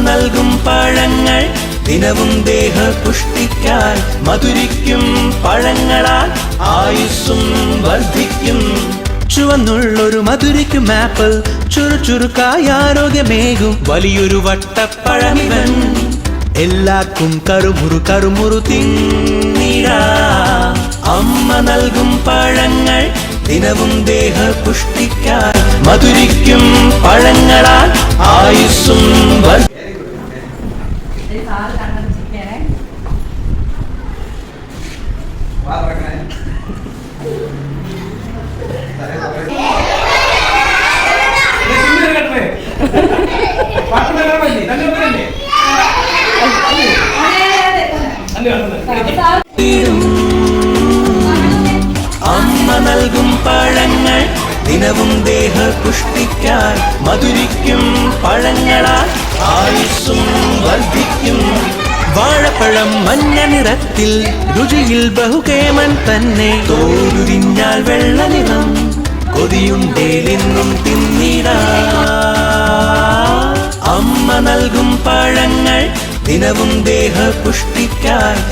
നൽകും പഴങ്ങൾ. ദിനവും ദേഹ പുഷ്ടിക്കാൻ മധുരിക്കും പഴങ്ങളാൽ ആയുസ്സും വർദ്ധിക്കും. ചുവന്നുള്ളൊരു മധുരിക്കും ആപ്പിൾ ചുറുചുറുക്കായി ആരോഗ്യമേകും. വലിയൊരു വട്ടപ്പഴമിവൻ. എല്ലാക്കും കറുമുറു കറുമുറു തിന്നിടാ. അമ്മ നൽകും പഴങ്ങൾ. ദിനവും ദേഹ പുഷ്ടിക്കാൻ മധുരിക്കും പഴങ്ങളാൽ സാറ് അമ്മ നൽകും പഴങ്ങൾ ദിനവും ദേഹ പുഷ്ടിക്കാൻ മധുരിക്കും പഴങ്ങളാൽ ആയുസ്സും വർദ്ധിക്കും. വാഴപ്പഴം മഞ്ഞ നിറത്തിൽ രുചിയിൽ ബഹുകേമൻ തന്നെ. തോരുരിഞ്ഞാൽ വെള്ള നിറം കൊതിയുണ്ടേലെന്നും തിന്നിട. അമ്മ നൽകും പഴങ്ങൾ ദിനവും ദേഹ പുഷ്ടിക്കായി